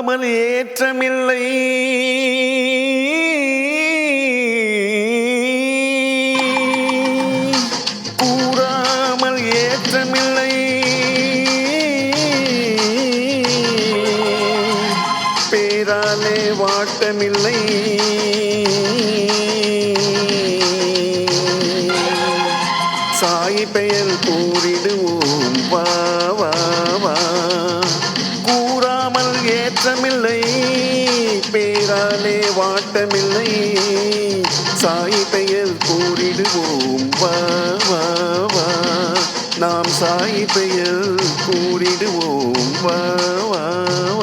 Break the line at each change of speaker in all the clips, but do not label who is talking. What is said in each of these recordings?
கூறாமல் ஏற்றமில்லை கூறாமல் ஏற்றமில்லை. பேராலே வாட்டமில்லை. சாய் பெயர் கூறிடுவோம் வா வா வா. கூறாமல் ஏற்றமில்லை. பேராலே வாட்டமில்லை. சாய் பெயர் கூறிடுவோம். வா வா வா. நாம் சாய் பெயர் கூறிடுவோம். வா வா வா. வா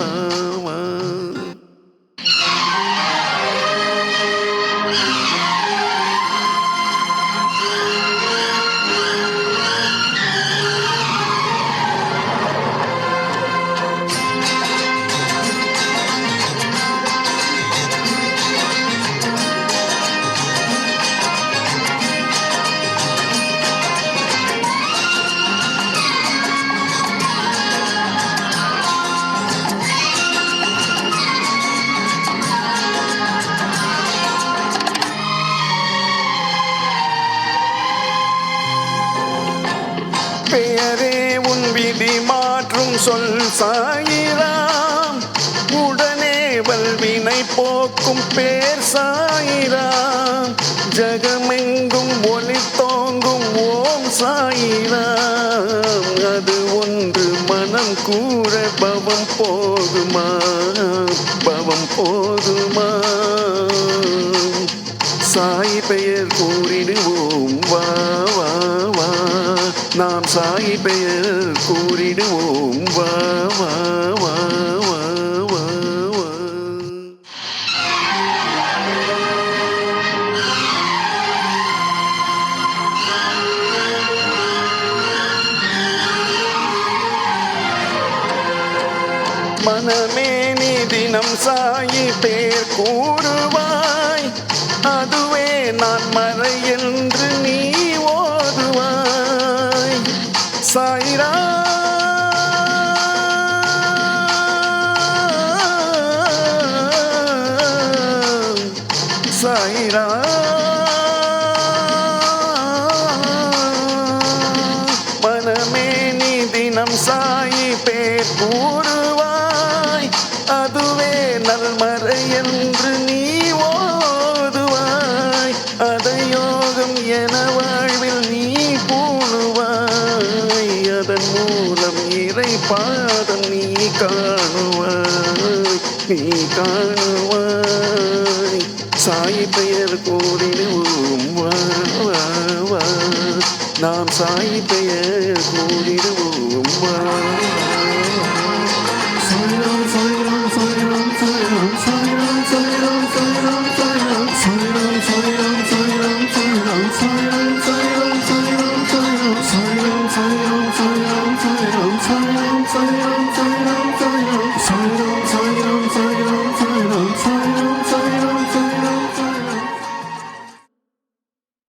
பெயரே உன் விதி மாற்றும் சொல் சாயிராம். உடனே வல்வினை போக்கும் பேர் சாயிராம். ஜகமெங்கும் ஒளி தோங்கும் ஓம் சாயிராம். அது ஒன்று மனம் கூற பவம் போதுமா? பவம் போதுமா? சாய் பெயர் கூறிடுவோம் வா வா. நாம் சாயி பெயர் கூறிடுவோம். வா வா வா வா வா வா. மனமே நீ தினம் சாயி பேர் கூறுவாய். அதுவே நான் மறை என்று மனமே நீ தினம் சாயி பேர் கூறுவாய். அதுவே நல்மறை என்று நீ ஓதுவாய். அதையோகம் என வாழ்வில் நீ பூணுவாய் அதன் மூலம் இறை பாதம் நீ காணுவாய். நீ காணுவாய். சாயி பெயர் கோடிடுவோம் நாம் சாயி பெயர் கோடிடுவோம் சொல்கிறோம் சொல்கிறோம் சொல்கிறோம்